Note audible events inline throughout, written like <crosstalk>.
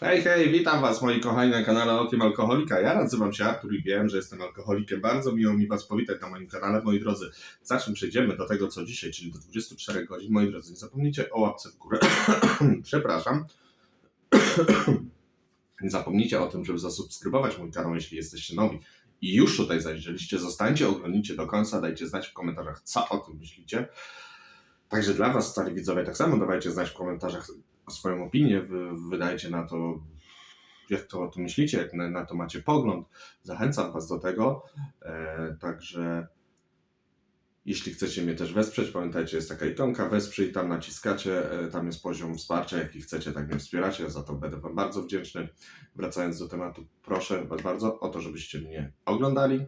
Hej, hej, witam Was moi kochani na kanale Okiem Alkoholika. Ja nazywam się Artur i wiem, że jestem alkoholikiem. Bardzo miło mi Was powitać na moim kanale, moi drodzy. Zaczym przejdziemy do tego, co dzisiaj, czyli do 24 godzin. Moi drodzy, nie zapomnijcie o łapce w górę. <clears throat> Przepraszam. <clears throat> nie zapomnijcie o tym, żeby zasubskrybować mój kanał, jeśli jesteście nowi. I już tutaj zajrzeliście, zostańcie, oglądnijcie do końca, dajcie znać w komentarzach, co o tym myślicie. Także dla Was, stali widzowie, tak samo dawajcie znać w komentarzach swoją opinię, wy, wydajcie na to, jak to o tym myślicie, jak na, na to macie pogląd. Zachęcam Was do tego. E, także jeśli chcecie mnie też wesprzeć, pamiętajcie, jest taka ikonka wesprzyj, tam naciskacie, e, tam jest poziom wsparcia, jaki chcecie, tak mnie wspieracie, za to będę Wam bardzo wdzięczny. Wracając do tematu, proszę Was bardzo o to, żebyście mnie oglądali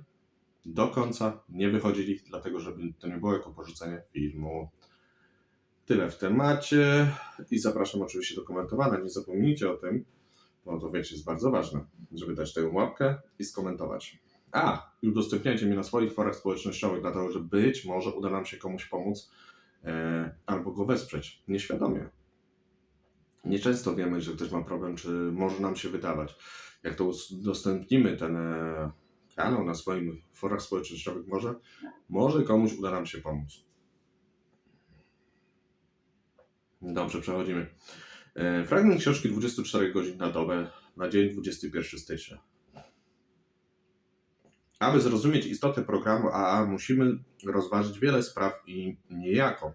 do końca, nie wychodzili, dlatego żeby to nie było jako porzucenie filmu. Tyle w temacie i zapraszam oczywiście do komentowania. Nie zapomnijcie o tym, bo to wiecie, jest bardzo ważne, żeby dać tę łapkę i skomentować. A, i udostępniajcie mnie na swoich forach społecznościowych, dlatego że być może uda nam się komuś pomóc e, albo go wesprzeć nieświadomie. Nieczęsto wiemy, że ktoś ma problem, czy może nam się wydawać. Jak to udostępnimy ten e, kanał na swoim forach społecznościowych, może, może komuś uda nam się pomóc. Dobrze, przechodzimy. E, Fragment książki 24 godzin na dobę na dzień 21 stycznia. Aby zrozumieć istotę programu AA, musimy rozważyć wiele spraw i niejako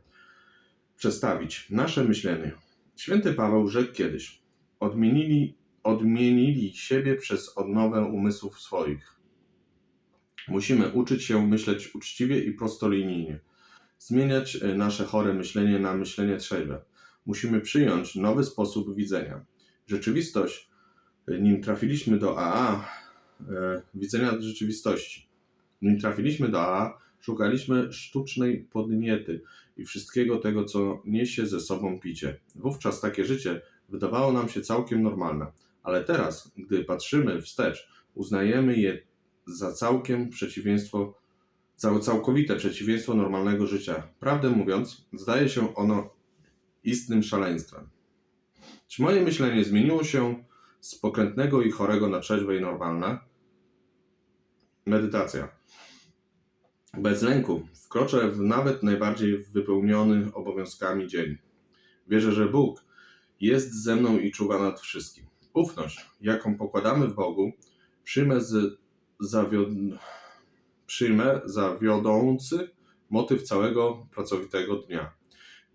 przestawić nasze myślenie. Święty Paweł rzekł kiedyś: Odmienili, odmienili siebie przez odnowę umysłów swoich. Musimy uczyć się myśleć uczciwie i prostolinijnie, zmieniać e, nasze chore myślenie na myślenie trzeźwe musimy przyjąć nowy sposób widzenia. Rzeczywistość, nim trafiliśmy do AA, e, widzenia rzeczywistości. Nim trafiliśmy do AA, szukaliśmy sztucznej podniety i wszystkiego tego, co niesie ze sobą picie. Wówczas takie życie wydawało nam się całkiem normalne, ale teraz, gdy patrzymy wstecz, uznajemy je za całkiem przeciwieństwo, za całkowite przeciwieństwo normalnego życia. Prawdę mówiąc, zdaje się ono istnym szaleństwem. Czy moje myślenie zmieniło się z pokrętnego i chorego na trzeźwe i normalne? Medytacja. Bez lęku wkroczę w nawet najbardziej wypełniony obowiązkami dzień. Wierzę, że Bóg jest ze mną i czuwa nad wszystkim. Ufność, jaką pokładamy w Bogu, przyjmę, z przyjmę za wiodący motyw całego pracowitego dnia.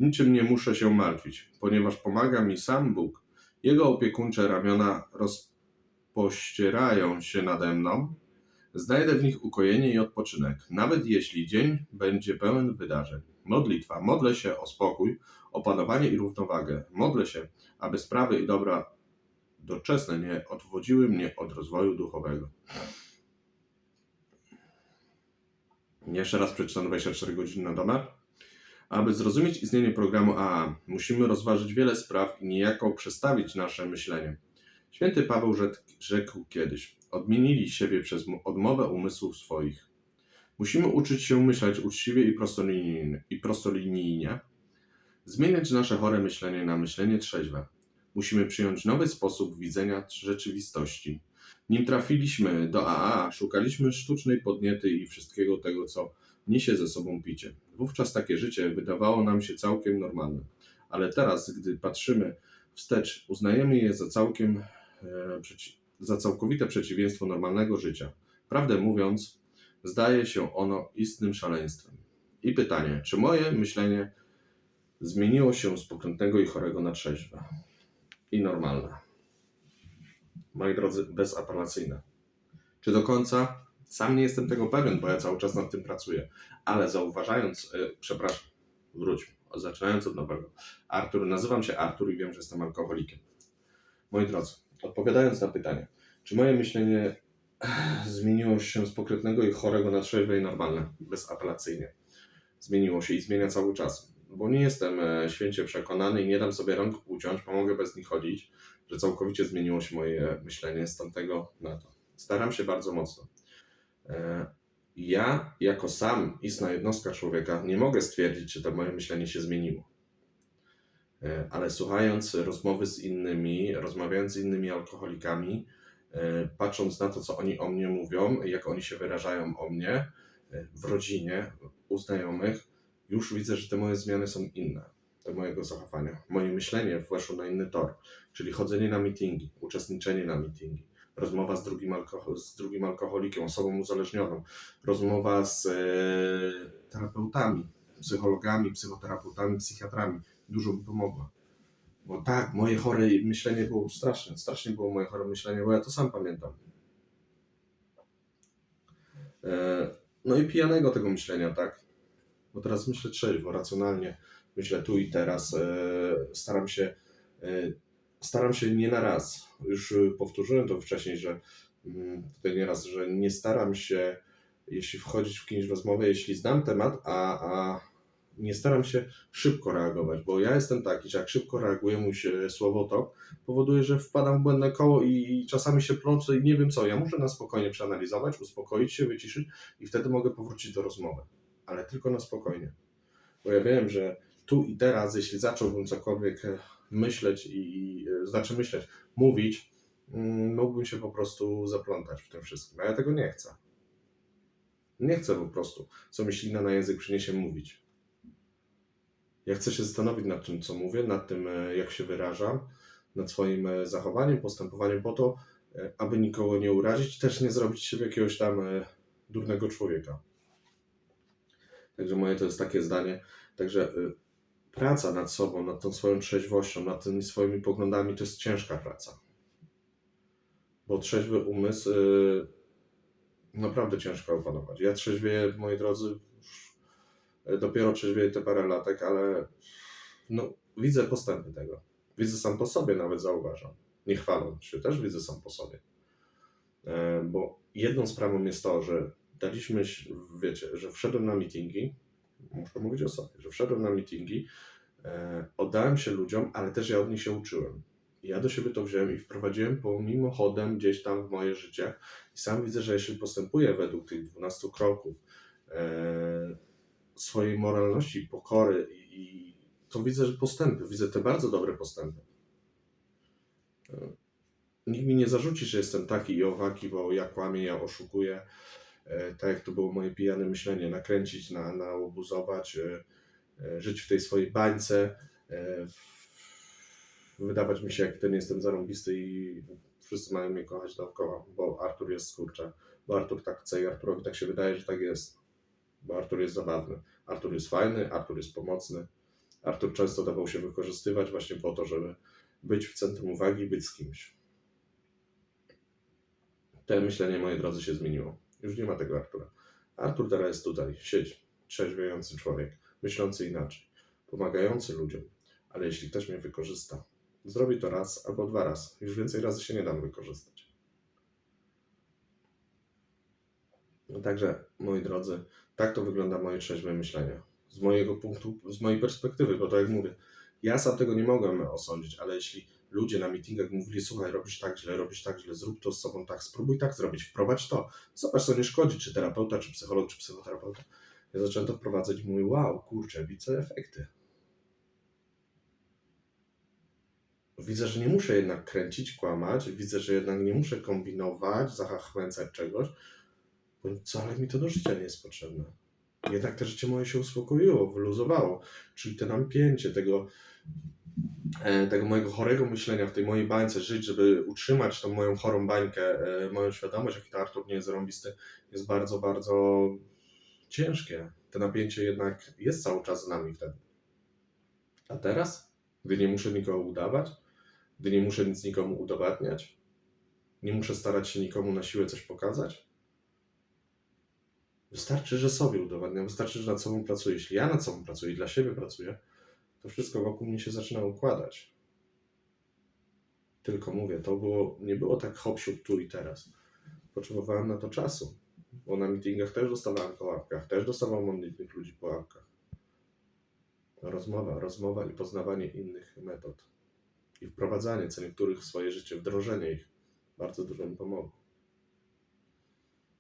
Niczym nie muszę się martwić, ponieważ pomaga mi sam Bóg. Jego opiekuńcze ramiona rozpościerają się nade mną. Znajdę w nich ukojenie i odpoczynek, nawet jeśli dzień będzie pełen wydarzeń. Modlitwa. Modlę się o spokój, opanowanie i równowagę. Modlę się, aby sprawy i dobra doczesne nie odwodziły mnie od rozwoju duchowego. Jeszcze raz przeczytam 24 godziny na dobę. Aby zrozumieć istnienie programu AA, musimy rozważyć wiele spraw i niejako przestawić nasze myślenie. Święty Paweł rzekł, kiedyś: Odmienili siebie przez odmowę umysłów swoich. Musimy uczyć się myśleć uczciwie i prostolinijnie, i prostolinijnie, zmieniać nasze chore myślenie na myślenie trzeźwe. Musimy przyjąć nowy sposób widzenia rzeczywistości. Nim trafiliśmy do AA, szukaliśmy sztucznej podniety i wszystkiego tego, co niesie ze sobą picie. Wówczas takie życie wydawało nam się całkiem normalne, ale teraz, gdy patrzymy wstecz, uznajemy je za całkiem e, za całkowite przeciwieństwo normalnego życia. Prawdę mówiąc, zdaje się ono istnym szaleństwem. I pytanie, czy moje myślenie zmieniło się z pokrętnego i chorego na trzeźwe i normalne? Moi drodzy, bezapelacyjne. Czy do końca sam nie jestem tego pewien, bo ja cały czas nad tym pracuję, ale zauważając, yy, przepraszam, wróć, zaczynając od nowego. Artur, nazywam się Artur i wiem, że jestem alkoholikiem. Moi drodzy, odpowiadając na pytanie, czy moje myślenie zmieniło się z pokrętnego i chorego na trzeźwe i normalne, bezapelacyjnie? Zmieniło się i zmienia cały czas, bo nie jestem e, święcie przekonany i nie dam sobie rąk uciąć, pomogę bez nich chodzić, że całkowicie zmieniło się moje myślenie z tamtego na to. Staram się bardzo mocno. E, ja, jako sam istna jednostka człowieka, nie mogę stwierdzić, czy to moje myślenie się zmieniło. E, Ale słuchając rozmowy z innymi, rozmawiając z innymi alkoholikami, e, patrząc na to, co oni o mnie mówią, jak oni się wyrażają o mnie w rodzinie, u znajomych, już widzę, że te moje zmiany są inne mojego zachowania. Moje myślenie weszło na inny tor, czyli chodzenie na meetingi, uczestniczenie na meetingi, rozmowa z drugim, alkohol, z drugim alkoholikiem, osobą uzależnioną, rozmowa z e, terapeutami, psychologami, psychoterapeutami, psychiatrami. Dużo mi pomogła. Bo tak, moje chore myślenie było straszne. Strasznie było moje chore myślenie, bo ja to sam pamiętam. E, no i pijanego tego myślenia, tak. Bo teraz myślę trzeźwo, racjonalnie. Myślę tu i teraz. E, staram się e, staram się nie na raz. Już y, powtórzyłem to wcześniej, że mm, tutaj nie raz, że nie staram się, jeśli wchodzić w kimś rozmowę, jeśli znam temat, a, a nie staram się szybko reagować, bo ja jestem taki, że jak szybko reaguje mój słowotok, powoduje, że wpadam w błędne koło i czasami się plączę i nie wiem co. Ja muszę na spokojnie przeanalizować, uspokoić się, wyciszyć i wtedy mogę powrócić do rozmowy. Ale tylko na spokojnie. Bo ja wiem, że tu i teraz, jeśli zacząłbym cokolwiek e, myśleć i e, znaczy myśleć, mówić, mm, mógłbym się po prostu zaplątać w tym wszystkim. A ja tego nie chcę. Nie chcę po prostu, co mi ślina na język przyniesie mówić. Ja chcę się zastanowić nad tym, co mówię, nad tym, e, jak się wyrażam, nad swoim zachowaniem, postępowaniem po to, aby nikogo nie urazić, też nie zrobić siebie jakiegoś tam durnego człowieka. Także moje to jest takie zdanie. Także praca nad sobą, nad tą swoją trzeźwością, nad tymi swoimi poglądami to jest ciężka praca. Bo trzeźwy umysł y, naprawdę ciężko opanować. Ja trzeźwieję, moi drodzy, y, dopiero trzeźwieję te parę latek, ale no, widzę postępy tego. Widzę sam po sobie, nawet zauważam. Nie chwaląc się, też widzę sam po sobie. E, Bo jedną sprawą jest to, że daliśmy, wiecie, że wszedłem na meetingi, muszę mówić o sobie, że wszedłem na meetingi, e, oddałem się ludziom, ale też ja od nich się uczyłem. Ja do siebie to wziąłem i wprowadziłem po mimochodem gdzieś tam w moje życie. I sam widzę, że jeśli postępuję według tych 12 kroków e, swojej moralności, pokory, i, i to widzę, że postępy, widzę te bardzo dobre postępy. E, Nikt mi nie zarzuci, że jestem taki i owaki, bo ja kłamię, ja oszukuję. E, tak jak to było moje pijane myślenie, nakręcić, na, naobuzować, e, e, żyć w tej swojej bańce, wydawać mi się, jak ten jestem zarąbisty i wszyscy mają mnie kochać dookoła, bo Artur jest skurcze, bo Artur tak chce i Arturowi tak się wydaje, że tak jest, bo Artur jest zabawny, Artur jest fajny, Artur jest pomocny, Artur często dawał się wykorzystywać właśnie po to, żeby być w centrum uwagi, być z kimś. Te myślenie, moi drodzy, się zmieniło. Już nie ma tego Artura. Artur teraz jest tutaj, siedzi, trzeźwiejący człowiek, myślący inaczej, pomagający ludziom. Ale jeśli ktoś mnie wykorzysta, zrobi to raz albo dwa razy. Już więcej razy się nie dam wykorzystać. No Także, moi drodzy, tak to wygląda moje trzeźwe myślenie. Z mojego punktu, z mojej perspektywy, bo tak jak mówię, ja sam tego nie mogłem osądzić, ale jeśli ludzie na meetingach mówili, słuchaj, robisz tak źle, robisz tak źle, zrób to z sobą tak, spróbuj tak zrobić, wprowadź to. Zobacz, co nie szkodzi, czy terapeuta, czy psycholog, czy psychoterapeuta. Ja zacząłem to wprowadzać i mówię, wow, kurczę, widzę efekty. Widzę, że nie muszę jednak kręcić, kłamać, widzę, że jednak nie muszę kombinować, zachęcać czegoś, bo wcale mi to do życia nie jest potrzebne. Jednak to życie moje się uspokoiło, wyluzowało, czyli to napięcie tego, tego mojego chorego myślenia w tej mojej bańce żyć, żeby utrzymać tą moją chorą bańkę, e, moją świadomość, jaki to Artur nie jest zarąbisty, jest bardzo, bardzo ciężkie. To napięcie jednak jest cały czas z nami wtedy. A teraz, gdy nie muszę nikogo udawać, gdy nie muszę nic nikomu udowadniać, nie muszę starać się nikomu na siłę coś pokazać, wystarczy, że sobie udowadniam, wystarczy, że nad sobą pracuję. Jeśli ja nad sobą pracuję i dla siebie pracuję, to wszystko wokół mnie się zaczyna układać. Tylko mówię, to było, nie było tak hop tu i teraz. Potrzebowałem na to czasu, bo na meetingach też dostawałem po łapkach, też dostawałem od innych ludzi po łapkach. Rozmowa, rozmowa i poznawanie innych metod. I wprowadzanie co niektórych w swoje życie, wdrożenie ich bardzo dużo mi pomogło.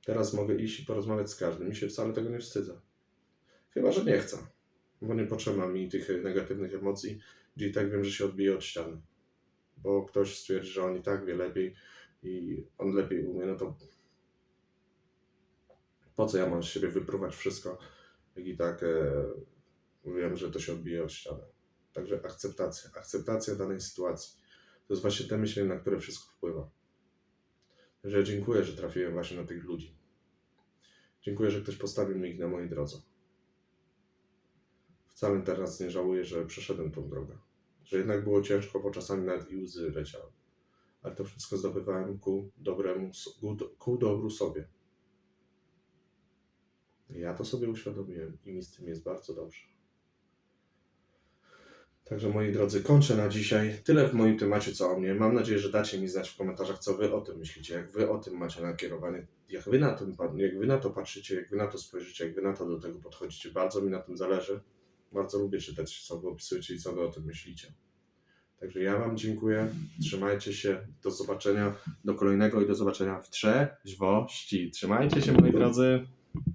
Teraz mogę iść i porozmawiać z każdym i się wcale tego nie wstydzę. Chyba, że nie chcę, bo nie potrzeba mi tych negatywnych emocji, i tak wiem, że się odbije od ściany. Bo ktoś stwierdzi, że on i tak wie lepiej i on lepiej umie, no to po co ja mam z siebie wyprówać wszystko, jak i tak e, wiem, że to się odbije od ściany. Także akceptacja, akceptacja danej sytuacji. To jest właśnie te myślenie, na które wszystko wpływa. Ja dziękuję, że trafiłem właśnie na tych ludzi. Dziękuję, że ktoś postawił mnie ich na mojej drodze. Wcale teraz nie żałuję, że przeszedłem tą drogę. Że jednak było ciężko, bo czasami nawet i łzy leciały. Ale to wszystko zdobywałem ku dobremu, ku, dobru sobie. Ja to sobie uświadomiłem i mi z tym jest bardzo dobrze. Także moi drodzy, kończę na dzisiaj. Tyle w moim temacie, co o mnie. Mam nadzieję, że dacie mi znać w komentarzach, co wy o tym myślicie, jak wy o tym macie nakierowanie, jak wy na, tym, jak wy na to patrzycie, jak wy na to spojrzycie, jak wy na to do tego podchodzicie. Bardzo mi na tym zależy. Bardzo lubię czytać, co wy opisujecie i co wy o tym myślicie. Także ja wam dziękuję. Trzymajcie się. Do zobaczenia do kolejnego i do zobaczenia w trzeźwości. Trzymajcie się, moi drodzy.